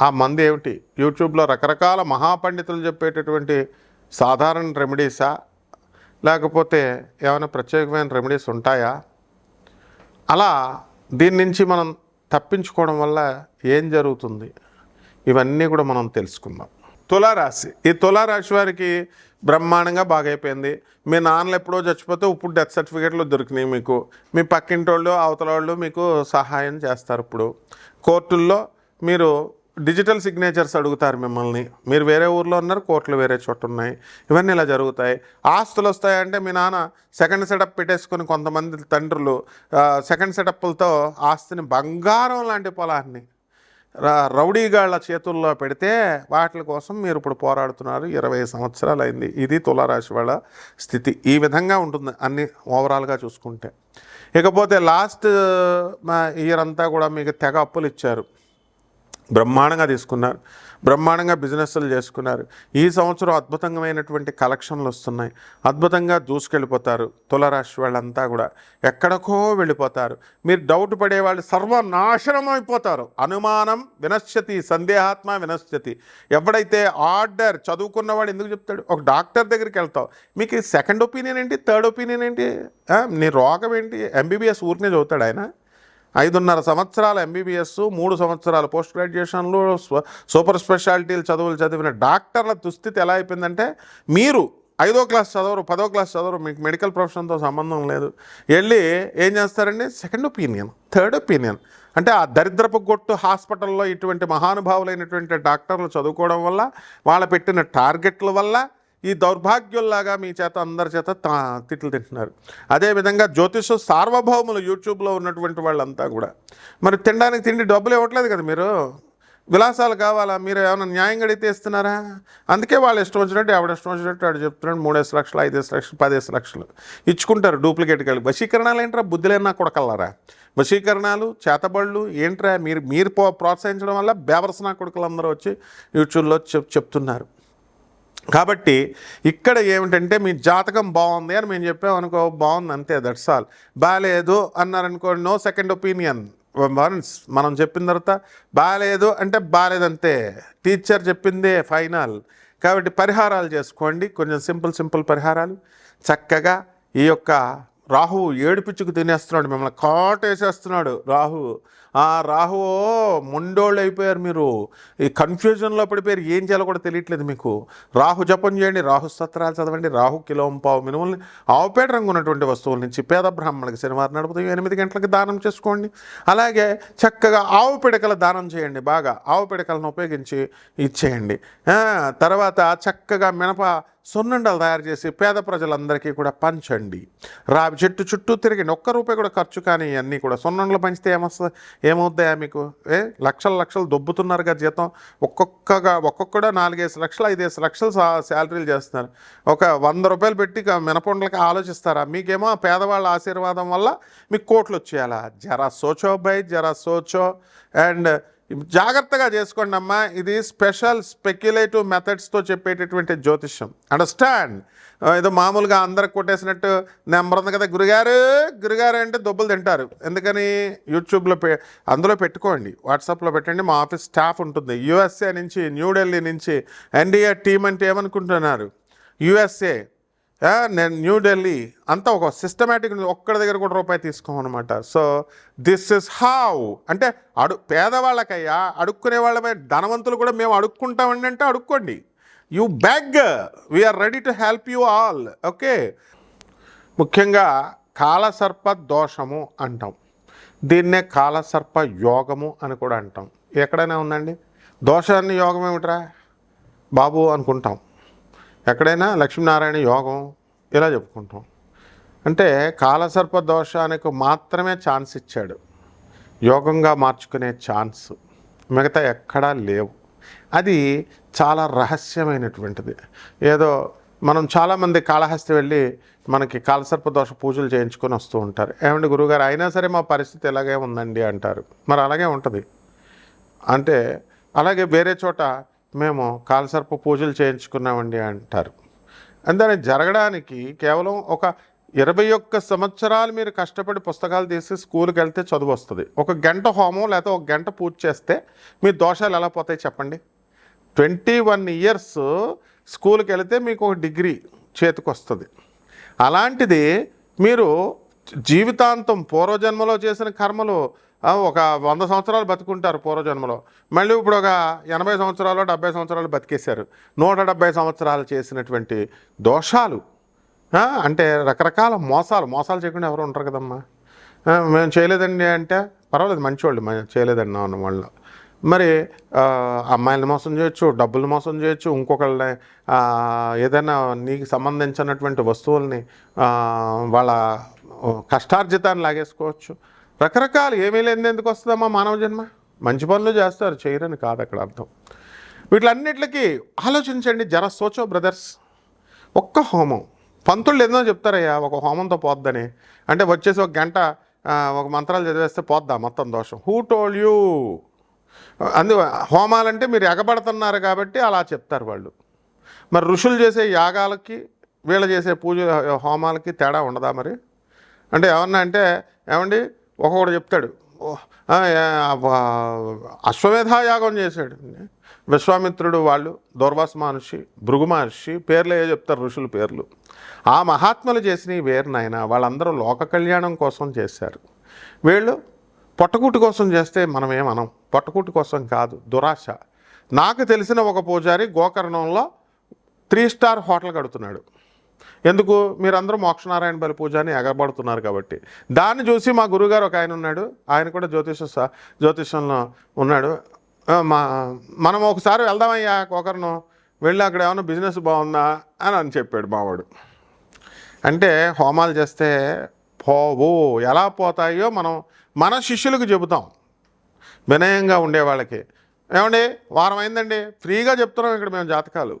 ఆ మందు ఏమిటి? యూట్యూబ్లో రకరకాల మహాపండితులు చెప్పేటటువంటి సాధారణ రెమెడీసా? లేకపోతే ఏమైనా ప్రత్యేకమైన రెమెడీస్ ఉంటాయా? అలా దీని నుంచి మనం తప్పించుకోవడం వల్ల ఏం జరుగుతుంది? ఇవన్నీ కూడా మనం తెలుసుకుందాం. తులారాశి. ఈ తులారాశి వారికి బ్రహ్మాండంగా బాగైపోయింది. మీ నాన్నలు ఎప్పుడో చచ్చిపోతే ఇప్పుడు డెత్ సర్టిఫికేట్లు దొరికినాయి మీకు. మీ పక్కింటి వాళ్ళు అవతల వాళ్ళు మీకు సహాయం చేస్తారు ఇప్పుడు. కోర్టుల్లో మీరు డిజిటల్ సిగ్నేచర్స్ అడుగుతారు మిమ్మల్ని. మీరు వేరే ఊర్లో ఉన్నారు కోర్టులు వేరే చోట ఉన్నాయి. ఇవన్నీ ఇలా జరుగుతాయి. ఆస్తులు వస్తాయంటే మీ నాన్న సెకండ్ సెటప్ పెట్టేసుకుని కొంతమంది తండ్రులు సెకండ్ సెటప్లతో ఆస్తిని బంగారం లాంటి పొలాన్ని రౌడీగాళ్ళ చేతుల్లో పెడితే వాటి కోసం మీరు ఇప్పుడు పోరాడుతున్నారు. ఇరవై సంవత్సరాలు అయింది ఇది తులారాశి వాళ్ళ స్థితి. ఈ విధంగా ఉంటుంది అన్ని ఓవరాల్గా చూసుకుంటే. ఇకపోతే లాస్ట్ ఇయర్ అంతా కూడా మీకు తెగ అప్పులు ఇచ్చారు. బ్రహ్మాండంగా తీసుకున్నారు. బ్రహ్మాండంగా బిజినెస్లు చేసుకున్నారు. ఈ సంవత్సరం అద్భుతమైనటువంటి కలెక్షన్లు వస్తున్నాయి. అద్భుతంగా దూసుకెళ్ళిపోతారు తులరాశి వాళ్ళంతా కూడా. ఎక్కడికో వెళ్ళిపోతారు. మీరు డౌట్ పడే వాళ్ళు సర్వనాశనం అయిపోతారు. అనుమానం వినశ్యతి సందేహాత్మ వినశ్యతి. ఎవడైతే ఆర్డర్ చదువుకున్నవాడు ఎందుకు చెప్తాడు? ఒక డాక్టర్ దగ్గరికి వెళ్తావు. మీకు సెకండ్ ఒపీనియన్ ఏంటి? థర్డ్ ఒపీనియన్ ఏంటి? నీ రోగం ఏంటి? ఎంబీబీఎస్ ఊరినే చదువుతాడు ఆయన. ఐదున్నర సంవత్సరాల ఎంబీబీఎస్ మూడు సంవత్సరాలు పోస్ట్ గ్రాడ్యుయేషన్లు సూపర్ స్పెషాలిటీలు చదువులు చదివిన డాక్టర్ల దుస్థితి ఎలా అయిపోయిందంటే మీరు ఐదో క్లాస్ చదవరు పదో క్లాస్ చదవరు మీకు మెడికల్ ప్రొఫెషన్తో సంబంధం లేదు. వెళ్ళి ఏం చేస్తారండి? Second opinion third opinion. అంటే ఆ దరిద్రపు గొట్టు హాస్పిటల్లో ఇటువంటి మహానుభావులైనటువంటి డాక్టర్లు చదువుకోవడం వల్ల వాళ్ళ పెట్టిన టార్గెట్ల వల్ల ఈ దౌర్భాగ్యుల్లాగా మీ చేత అందరి చేత తా తిట్లు తింటున్నారు. అదేవిధంగా జ్యోతిష సార్వభౌములు యూట్యూబ్లో ఉన్నటువంటి వాళ్ళంతా కూడా. మరి తినడానికి తిండి డబ్బులు ఇవ్వట్లేదు కదా మీరు? విలాసాలు కావాలా? మీరు ఏమైనా న్యాయం గడితే ఇస్తున్నారా? అందుకే వాళ్ళు ఇష్టం వచ్చినట్టు ఎవడ ఇష్టం వచ్చినట్టు ఆడు చెప్తున్నాడు మూడేసి లక్షలు ఐదేసి లక్షలు పదేసి లక్షలు. ఇచ్చుకుంటారు డూప్లికేట్ కలిగి వశీకరణాలు ఏంట్రా? బుద్ధులైనా కొడకల్లారా? వశీకరణాలు చేతబళ్ళు ఏంట్రా? మీరు మీరు ప్రోత్సహించడం వల్ల బేవర్సనా కొడుకులందరూ వచ్చి యూట్యూబ్లో చెప్ చెప్తున్నారు. కాబట్టి ఇక్కడ ఏమిటంటే మీ జాతకం బాగుంది అని మేము చెప్పామనుకో బాగుంది అంతే దట్స్ ఆల్ బాగాలేదు అన్నారనుకో నో సెకండ్ ఒపీనియన్ వన్స్ మనం చెప్పిన తర్వాత బాగాలేదు అంటే బాగాలేదంతే. టీచర్ చెప్పిందే ఫైనల్ కాబట్టి పరిహారాలు చేసుకోండి. కొంచెం సింపుల్ సింపుల్ పరిహారాలు. చక్కగా ఈ యొక్క రాహువు ఏడిపిచ్చుకు తినేస్తున్నాడు మిమ్మల్ని కాటేసేస్తున్నాడు రాహువు ఆ రాహు మొండోళ్ళు అయిపోయారు మీరు. ఈ కన్ఫ్యూజన్లో పడిపోయారు. ఏం చేయాలో కూడా తెలియట్లేదు మీకు. రాహు జపం చేయండి రాహు సత్రాలు చదవండి రాహు కిలోం పావు ఆవుపేట రంగు ఉన్నటువంటి వస్తువుల నుంచి పేద బ్రాహ్మణులకి శనివారం నడుపుతాయి ఎనిమిది గంటలకు దానం చేసుకోండి. అలాగే చక్కగా ఆవు పిడకల దానం చేయండి బాగా. ఆవు పిడకలను ఉపయోగించి ఇచ్చేయండి. తర్వాత చక్కగా మినప సున్నుండలు తయారు చేసి పేద ప్రజలందరికీ కూడా పంచండి. రావి చెట్టు చుట్టూ తిరిగి ఒక్క రూపాయి కూడా ఖర్చు కానీ అన్నీ కూడా సున్నుండలు పంచితే ఏమొస్తుంది ఏమవుతాయా మీకు? ఏ? లక్షల లక్షలు దొబ్బుతున్నారుగా జీతం. ఒక్కొక్కగా ఒక్కొక్కడు నాలుగేసి లక్షలు ఐదేసి లక్షలు సా- శాలరీలు చేస్తున్నారు. ఒక వంద రూపాయలు పెట్టి మినపండ్లకి ఆలోచిస్తారా? మీకేమో పేదవాళ్ళ ఆశీర్వాదం వల్ల మీకు కోట్లు వచ్చేయాలా? జరా సోచో బై జరా సోచో. అండ్ జాగ్రత్తగా చేసుకోండి అమ్మా. ఇది స్పెషల్ స్పెక్యులేటివ్ మెథడ్స్తో చెప్పేటటువంటి జ్యోతిష్యం. అండర్స్టాండ్ ఏదో మామూలుగా అందరికి కొట్టేసినట్టు నెంబర్ ఉంది కదా గురుగారు. గురుగారు అంటే దొబ్బులు తింటారు. ఎందుకని? యూట్యూబ్లో పె అందులో పెట్టుకోండి. వాట్సాప్లో పెట్టండి. మా ఆఫీస్ స్టాఫ్ ఉంటుంది. యూఎస్ఏ నుంచి న్యూఢిల్లీ నుంచి ఎన్డీఏ టీం అంటే ఏమనుకుంటున్నారు? యూఎస్ఏ నేను న్యూఢిల్లీ అంతా ఒక సిస్టమేటిక్ ఒక్కడి దగ్గర కూడా రూపాయి తీసుకోమన్నమాట. సో దిస్ ఇస్ హౌ అంటే అడు పేదవాళ్ళకయ్యా అడుక్కునే వాళ్ళమే ధనవంతులు కూడా మేము అడుక్కుంటామండి అంటే అడుక్కోండి. You beg we are ready to help you all okay ముఖ్యంగా కాలసర్ప దోషము అంటాం. దీన్నే కాలసర్ప యోగము అని కూడా అంటాం. ఎక్కడైనా ఉందండి? దోషాన్ని యోగం ఏమిట్రా? బాబు అనుకుంటాం. ఎక్కడైనా లక్ష్మీనారాయణ యోగం ఇలా చెప్పుకుంటాం. అంటే కాలసర్ప దోషానికి మాత్రమే ఛాన్స్ ఇచ్చాడు. యోగంగా మార్చుకునే ఛాన్స్ మిగతా ఎక్కడా లేవు. అది చాలా రహస్యమైనటువంటిది. ఏదో మనం చాలామంది కాళహస్తి వెళ్ళి మనకి కాలసర్ప దోష పూజలు చేయించుకొని వస్తూ ఉంటారు. ఏమండి గురుగారు అయినా సరే మా పరిస్థితి ఇలాగే ఉందండి అంటారు. మరి అలాగే ఉంటుంది. అంటే అలాగే వేరే చోట మేము కాలసర్ప పూజలు చేయించుకున్నామండి అంటారు. అందుకని జరగడానికి కేవలం ఒక ఇరవై ఒక్క సంవత్సరాలు మీరు కష్టపడి పుస్తకాలు తీసి స్కూల్కి వెళ్తే చదువు వస్తుంది. ఒక గంట హోమం లేకపోతే ఒక గంట పూజ చేస్తే మీ దోషాలు ఎలా పోతాయి చెప్పండి? ట్వంటీ వన్ ఇయర్స్ స్కూల్కి వెళితే మీకు ఒక డిగ్రీ చేతికి వస్తుంది అలాంటిది మీరు జీవితాంతం పూర్వజన్మలో చేసిన కర్మలు ఒక వంద సంవత్సరాలు బతుకుంటారు పూర్వజన్మలో. మళ్ళీ ఇప్పుడు ఒక ఎనభై సంవత్సరాలు డెబ్బై సంవత్సరాలు బతికేశారు. నూట డెబ్బై సంవత్సరాలు చేసినటువంటి దోషాలు అంటే రకరకాల మోసాలు. మోసాలు చేయకుండా ఎవరు ఉంటారు కదమ్మా. మేము చేయలేదండి అంటే పర్వాలేదు మంచివాళ్ళు చేయలేదండి అన్న వాళ్ళు. మరి అమ్మాయిలను మోసం చేయొచ్చు డబ్బులు మోసం చేయొచ్చు ఇంకొకళ్ళని ఏదైనా నీకు సంబంధించినటువంటి వస్తువుల్ని వాళ్ళ కష్టార్జితాన్ని లాగేసుకోవచ్చు. రకరకాలు ఏమీ లేనిది ఎందుకు వస్తుందమ్మా మానవ జన్మ? మంచి పనులు చేస్తారు చేయరని కాదు అక్కడ అర్థం. వీటిలన్నిటికీ ఆలోచించండి జర సోచో బ్రదర్స్. ఒక్క హోమం. పంతుళ్ళు ఎన్నో చెప్తారయ్యా ఒక హోమంతో పోద్దని. అంటే వచ్చేసి ఒక గంట ఒక మంత్రాలు చదివేస్తే పోద్దా మొత్తం దోషం. హూ టోల్ యూ అందు హోమాలంటే మీరు ఎగబడుతున్నారు కాబట్టి అలా చెప్తారు వాళ్ళు. మరి ఋషులు చేసే యాగాలకి వీళ్ళు చేసే పూజ హోమాలకి తేడా ఉండదా మరి? అంటే ఏమన్నా అంటే ఏమండి? ఒక్కొక్కడు చెప్తాడు. అశ్వమేధాయాగం యాగం చేశాడు. విశ్వామిత్రుడు వాళ్ళు దూర్వాస మహర్షి భృగు మహర్షి పేర్లు ఏ చెప్తారు ఋషుల పేర్లు. ఆ మహాత్ములు చేసినవి వేరు నాయన వాళ్ళందరూ లోక కళ్యాణం కోసం చేశారు. వీళ్ళు పొట్టకూటి కోసం చేస్తే మనం పొట్టకూటి కోసం కాదు దురాశ. నాకు తెలిసిన ఒక పూజారి గోకర్ణంలో త్రీ స్టార్ హోటల్ కడుతున్నాడు. ఎందుకు? మీరందరూ మోక్షనారాయణ బలి పూజ అని ఎగబడుతున్నారు కాబట్టి. దాన్ని చూసి మా గురుగారు ఒక ఆయన ఉన్నాడు. ఆయన కూడా జ్యోతిష జ్యోతిషంలో ఉన్నాడు. మా మనం ఒకసారి వెళ్దామయ్యా ఒకరిను వెళ్ళి అక్కడ ఏమైనా బిజినెస్ బాగుందా అని అని చెప్పాడు మావాడు. అంటే హోమాలు చేస్తే పోవు. ఎలా పోతాయో మనం మన శిష్యులకు చెబుతాం. వినయంగా ఉండే వాళ్ళకి. ఏమండి? వారం అయిందండి. ఫ్రీగా చెప్తున్నాం ఇక్కడ మేము జాతకాలు.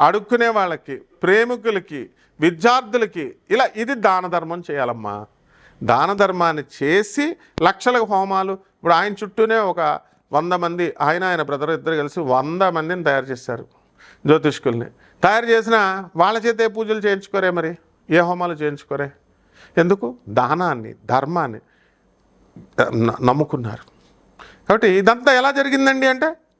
అడుక్కునే వాళ్ళకి ప్రేమికులకి విద్యార్థులకి ఇలా ఇది దాన ధర్మం చేయాలమ్మా. దాన ధర్మాన్ని చేసి లక్షల హోమాలు. ఇప్పుడు ఆయన చుట్టూనే ఒక వంద మంది ఆయన ఆయన బ్రదర్ ఇద్దరు కలిసి వంద మందిని తయారు చేశారు జ్యోతిష్కుల్ని. తయారు చేసిన వాళ్ళ చేతే పూజలు చేయించుకోరే మరి? ఏ హోమాలు చేయించుకోరే? ఎందుకు? దానాన్ని ధర్మాన్ని నమ్ముకున్నారు. కాబట్టి ఇదంతా ఎలా జరిగిందండి అంటే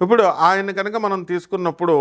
ఇప్పుడు ఆయన కనుక మనం తీసుకున్నప్పుడు